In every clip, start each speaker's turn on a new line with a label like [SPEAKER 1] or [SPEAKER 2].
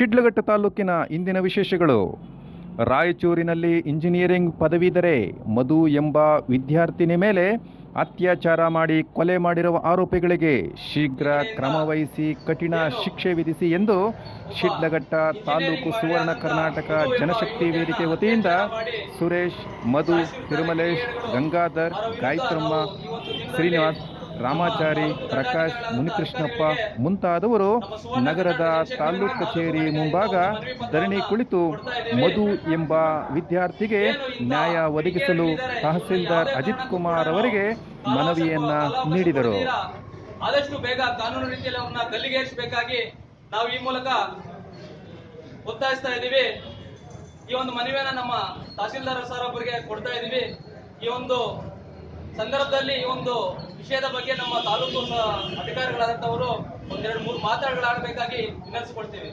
[SPEAKER 1] ಶಿಡ್ಲಘಟ್ಟ ತಾಲೂಕಿನ ಇಂದಿನ ವಿಶೇಷಗಳು. ರಾಯಚೂರಿನಲ್ಲಿ ಇಂಜಿನಿಯರಿಂಗ್ ಪದವೀಧರೆ ಮಧು ಎಂಬ ವಿದ್ಯಾರ್ಥಿನಿ ಮೇಲೆ ಅತ್ಯಾಚಾರ ಮಾಡಿ ಕೊಲೆ ಮಾಡಿರುವ ಆರೋಪಿಗಳಿಗೆ ಶೀಘ್ರ ಕ್ರಮ ವಹಿಸಿ ಕಠಿಣ ಶಿಕ್ಷೆ ವಿಧಿಸಿ ಎಂದು ಶಿಡ್ಲಘಟ್ಟ ತಾಲೂಕು ಸುವರ್ಣ ಕರ್ನಾಟಕ ಜನಶಕ್ತಿ ವೇದಿಕೆ ವತಿಯಿಂದ ಸುರೇಶ್, ಮಧು, ತಿರುಮಲೇಶ್, ಗಂಗಾಧರ್ ಗಾಯತ್ರಮ್ಮ ಶ್ರೀನಿವಾಸ್ ರಾಮಾಚಾರಿ, ಪ್ರಕಾಶ್, ಮುನಿಕೃಷ್ಣಪ್ಪ ಮುಂತಾದವರು ನಗರದ ತಾಲೂಕು ಕಚೇರಿ ಮುಂಭಾಗ ಧರಣಿ ಕುಳಿತು ಮಧು ಎಂಬ ವಿದ್ಯಾರ್ಥಿಗೆ ನ್ಯಾಯ ಒದಗಿಸಲು ತಹಸೀಲ್ದಾರ್ ಅಜಿತ್ ಕುಮಾರ್ ಅವರಿಗೆ ಮನವಿಯನ್ನ ನೀಡಿದರು.
[SPEAKER 2] ಆದಷ್ಟು ಬೇಗ ಕಾನೂನು ರೀತಿಯಲ್ಲಿ ಅವ್ರನ್ನ ಗಲ್ಲಿಗೇರಿಸಬೇಕಾಗಿ ನಾವು ಈ ಮೂಲಕ ಒತ್ತಾಯಿಸ್ತಾ ಇದ್ದೀವಿ. ಈ ಒಂದು ಮನವಿಯನ್ನ ನಮ್ಮ ತಹಸೀಲ್ದಾರ್ ಸರ್ ಒಬ್ಬರಿಗೆ ಕೊಡ್ತಾ ಇದ್ದೀವಿ. ಈ ಒಂದು ಸಂದರ್ಭದಲ್ಲಿ ಈ ಒಂದು ವಿಷಯದ ಬಗ್ಗೆ ನಮ್ಮ ತಾಲೂಕು ಅಧಿಕಾರಿಗಳಾದಂಥವರು ಒಂದೆರಡು ಮೂರು ಮಾತಾಡಬೇಕಾಗಿ ವಿನಂತಿಸಿಕೊಳ್ತೀವಿ.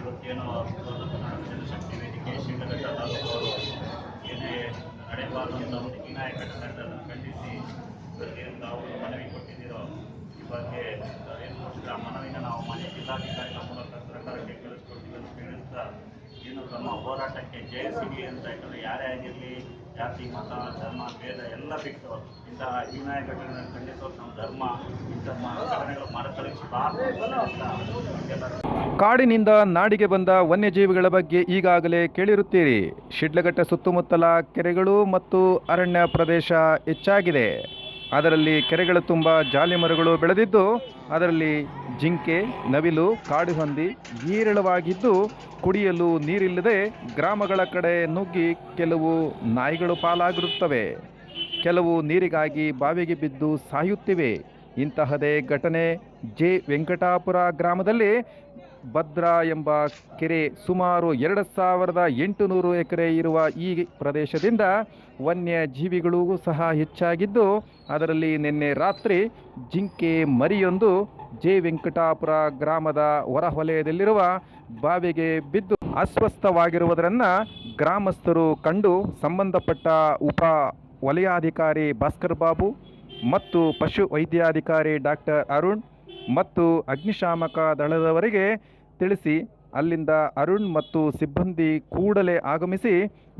[SPEAKER 3] ಇವತ್ತೇನು ಬಗ್ಗೆ ಏನು ಮಾಡಿದ್ರೆ ಆ ಮನವಿನ ನಾವು ಮಾನ್ಯ ಜಿಲ್ಲಾಧಿಕಾರಿಗಳ ಮೂಲಕ ಸರ್ಕಾರಕ್ಕೆ ಕಳಿಸ್ಕೊಡ್ತೀವಿ ಅಂತ ಏನು ತಮ್ಮ ಹೋರಾಟಕ್ಕೆ ಜಯ ಸಿಗಲಿ ಅಂತ ಯಾಕಂದರೆ ಯಾರೇ ಆಗಿರಲಿ, ಜಾತಿ, ಮತ, ಧರ್ಮ, ಭೇದ ಎಲ್ಲ ಬಿಟ್ಟು ಇಂತಹ ಹೀನಾಯ ಘಟನೆಗಳನ್ನು ಖಂಡಿಸೋದು ನಮ್ಮ ಧರ್ಮ ಇಂತಹ ಘಟನೆಗಳು ಮರತರಿಸಬಾರದು
[SPEAKER 1] ಕಾಡಿನಿಂದ ನಾಡಿಗೆ ಬಂದ ವನ್ಯಜೀವಿಗಳ ಬಗ್ಗೆ ಈಗಾಗಲೇ ಕೇಳಿರುತ್ತೀರಿ. ಶಿಡ್ಲಘಟ್ಟ ಸುತ್ತಮುತ್ತಲ ಕೆರೆಗಳು ಮತ್ತು ಅರಣ್ಯ ಪ್ರದೇಶ ಹೆಚ್ಚಾಗಿದೆ. ಅದರಲ್ಲಿ ಕೆರೆಗಳು ತುಂಬ, ಜಾಲಿ ಮರಗಳು ಬೆಳೆದಿದ್ದು, ಅದರಲ್ಲಿ ಜಿಂಕೆ, ನವಿಲು ಕಾಡುಹಂದಿ ಹೇರಳವಾಗಿದ್ದು ಕುಡಿಯಲು ನೀರಿಲ್ಲದೆ ಗ್ರಾಮಗಳ ಕಡೆ ನುಗ್ಗಿ ಕೆಲವು ನಾಯಿಗಳು ಪಾಲಾಗಿರುತ್ತವೆ. ಕೆಲವು ನೀರಿಗಾಗಿ ಬಾವಿಗೆ ಬಿದ್ದು ಸಾಯುತ್ತಿವೆ. ಇಂತಹದೇ ಘಟನೆ ಜೆ. ವೆಂಕಟಾಪುರ ಗ್ರಾಮದಲ್ಲಿ ಭದ್ರಾ ಎಂಬ ಕೆರೆ ಸುಮಾರು ಎರಡು ಸಾವಿರದ ಎಂಟುನೂರು ಎಕರೆ ಇರುವ ಈ ಪ್ರದೇಶದಿಂದ ವನ್ಯ ಜೀವಿಗಳೂ ಸಹ ಹೆಚ್ಚಾಗಿದ್ದು, ಅದರಲ್ಲಿ ನಿನ್ನೆ ರಾತ್ರಿ ಜಿಂಕೆ ಮರಿಯೊಂದು ಜೆ ವೆಂಕಟಾಪುರ ಗ್ರಾಮದ ಹೊರವಲಯದಲ್ಲಿರುವ ಬಾವಿಗೆ ಬಿದ್ದು ಅಸ್ವಸ್ಥವಾಗಿರುವುದರನ್ನು ಗ್ರಾಮಸ್ಥರು ಕಂಡು ಸಂಬಂಧಪಟ್ಟ ಉಪ ವಲಯಾಧಿಕಾರಿ ಭಾಸ್ಕರ್ ಬಾಬು ಮತ್ತು ಪಶು ವೈದ್ಯಾಧಿಕಾರಿ ಡಾಕ್ಟರ್ ಅರುಣ್ ಮತ್ತು ಅಗ್ನಿಶಾಮಕ ದಳದವರಿಗೆ ತಿಳಿಸಿ ಅಲ್ಲಿಂದ ಅರುಣ್ ಮತ್ತು ಸಿಬ್ಬಂದಿ ಕೂಡಲೇ ಆಗಮಿಸಿ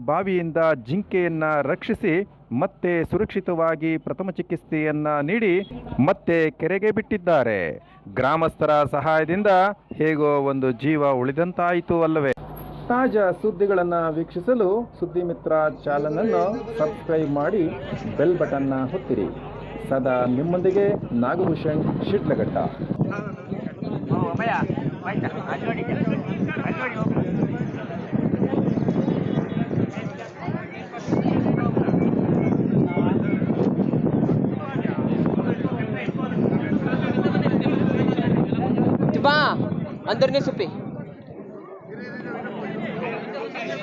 [SPEAKER 1] ಬಾವಿಯಿಂದ ಜಿಂಕೆಯನ್ನು ರಕ್ಷಿಸಿ ಮತ್ತೆ ಸುರಕ್ಷಿತವಾಗಿ ಪ್ರಥಮ ಚಿಕಿತ್ಸೆಯನ್ನು ನೀಡಿ ಮತ್ತೆ ಕೆರೆಗೆ ಬಿಟ್ಟಿದ್ದಾರೆ. ಗ್ರಾಮಸ್ಥರ ಸಹಾಯದಿಂದ ಹೇಗೋ ಒಂದು ಜೀವ ಉಳಿದಂತಾಯಿತು ಅಲ್ಲವೇ. ತಾಜಾ ಸುದ್ದಿಗಳನ್ನು ವೀಕ್ಷಿಸಲು ಸುದ್ದಿ ಮಿತ್ರ ಚಾನಲನ್ನು ಸಬ್ಸ್ಕ್ರೈಬ್ ಮಾಡಿ ಬೆಲ್ ಬಟನ್ನ ಒತ್ತಿರಿ. ಸದಾ ನಿಮ್ಮೊಂದಿಗೆ ನಾಗಭೂಷಣ್ ಶಿಟ್ಲಘಟ್ಟ
[SPEAKER 4] ಬಾ ಅಂದರ್ನೇ ni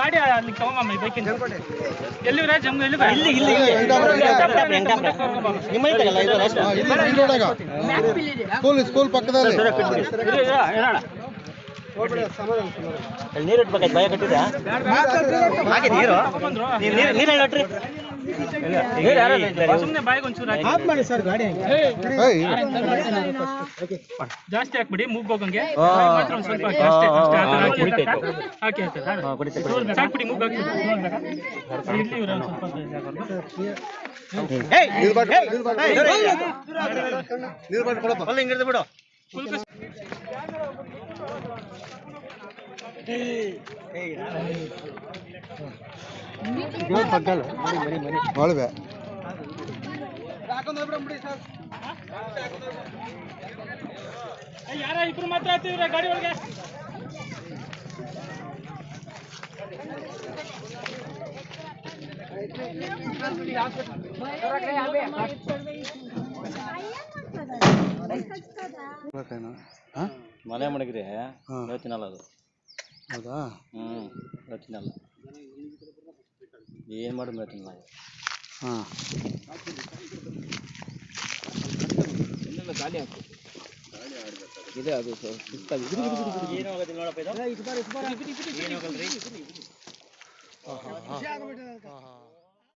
[SPEAKER 5] ಗಾಡಿ ಅಲ್ಲಿ ತಗೊಂಬ ಬೈಕಿಂದ. ಎಲ್ಲಿ ಜಮ್ ಎಲ್ಲಿ ಇಲ್ಲಿ ಇಲ್ಲಿ
[SPEAKER 6] ಸ್ಕೂಲ್ ಸ್ಕೂಲ್ ಪಕ್ಕದಲ್ಲಿ.
[SPEAKER 3] ನೀರು ಇಟ್ಬೇಕಾಯ್ತು ಭಯ ಕಟ್ಟಿದ ಹಾಗೆ ನೀರು? ನೀರು ನೀರು ಹೇಳಟ್ರಿ
[SPEAKER 5] ಜಾಸ್ತಿ ಹಾಕ್ಬಿಡಿ ಮೂಗ್ ಹೋಗಂಗೆ. ಬಾಯಿಗೆ ಮಾತ್ರ ಒಂದ್ ಸ್ವಲ್ಪ ಥರ ಹಾಕಿ ಮೂಗ್ ಹಾಕಿ ನೋಡ್ಬೇಕಾ? ಇಲ್ಲಿ ಇವ್ರು ಒಂದ್ ಸ್ವಲ್ಪ
[SPEAKER 6] ನೀರು ಮಾಡಿ ಕೊಡಪ್ಪ
[SPEAKER 3] ಹಿಂಗಿಡ್ದು ಬಿಡು
[SPEAKER 6] ಬಾಳ್ವೆ
[SPEAKER 5] ಏ, ಯಾರ ಇಬ್ರು ಮಾತ್ರ ಹತ್ತಿವ್ರೆ ಗಾಡಿ ಒಳಗೆ?
[SPEAKER 7] ಮನೆ ಮಡಗಿರಿ ಹೇಳ್ತೀನಲ್ಲ ಅದು.
[SPEAKER 6] ಹೌದಾ?
[SPEAKER 7] ಹ್ಞೂ ಹೇಳ್ತೀನಲ್ಲ ಏನು ಮಾಡಿ ಹೇಳ್ತೀನಿ ನಾನು
[SPEAKER 6] ಹಾಂ.
[SPEAKER 7] ಏನು ಆಗೋದಿಲ್ಲ ನೋಡಪ್ಪ ಇದು? ಏನು ಹಾಂ ಹಾಂ
[SPEAKER 6] ಹಾಂ. ಹಾಂ